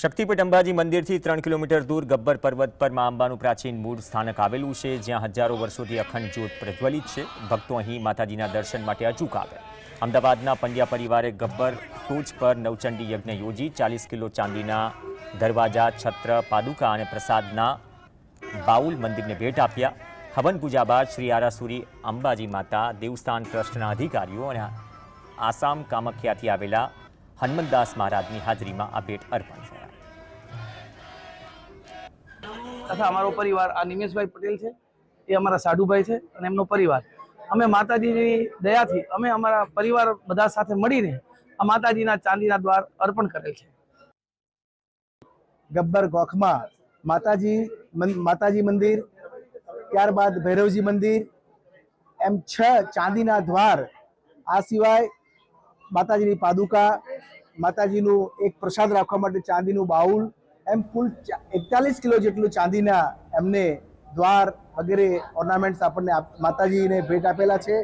શક્તિપીઠ અંબાજી મંદિરથી ત્રણ કિલોમીટર દૂર ગબ્બર પર્વત પર મા અંબાનું પ્રાચીન મૂળ સ્થાનક આવેલું છે, જ્યાં હજારો વર્ષોથી અખંડ જ્યોત પ્રજ્વલિત છે. ભક્તો અહીં માતાજીના દર્શન માટે અચૂક આવે. અમદાવાદના પંડ્યા પરિવારે ગબ્બર ટોચ પર નવચંડી યજ્ઞ યોજી ચાલીસ કિલો ચાંદીના દરવાજા, છત્ર, પાદુકા અને પ્રસાદના બાઉલ મંદિરને ભેટ આપ્યા. હવન પૂજા બાદ શ્રી આરાસુરી અંબાજી માતા દેવસ્થાન ટ્રસ્ટના અધિકારીઓ અને આસામ કામખ્યાથી આવેલા હનુમનદાસ મહારાજની હાજરીમાં આ ભેટ અર્પણ થયા. તથા અમારો પરિવાર આ નિમેશભાઈ પટેલ છે, એ અમારા સાઢુભાઈ છે અને એમનો પરિવાર. અમે માતાજીની દયાથી અમે અમારા પરિવાર બધા સાથે મળીને આ માતાજીના ચાંદીના દ્વાર અર્પણ કરેલ છે. ગબ્બર ગોખમાં માતાજી માતાજી મંદિર, ત્યારબાદ ભૈરવજી મંદિર, એમ છ ચાંદીના દ્વાર. આ સિવાય માતાજીની પાદુકા, માતાજીનું એક પ્રસાદ રાખવા માટે ચાંદીનું બાઉલ એમ કુલ એકતાલીસ કિલો જેટલું ચાંદીના એમને દ્વાર વગેરે ઓર્નામેન્ટ્સ આપણને આપ- માતાજીને ભેટ આપેલા છે.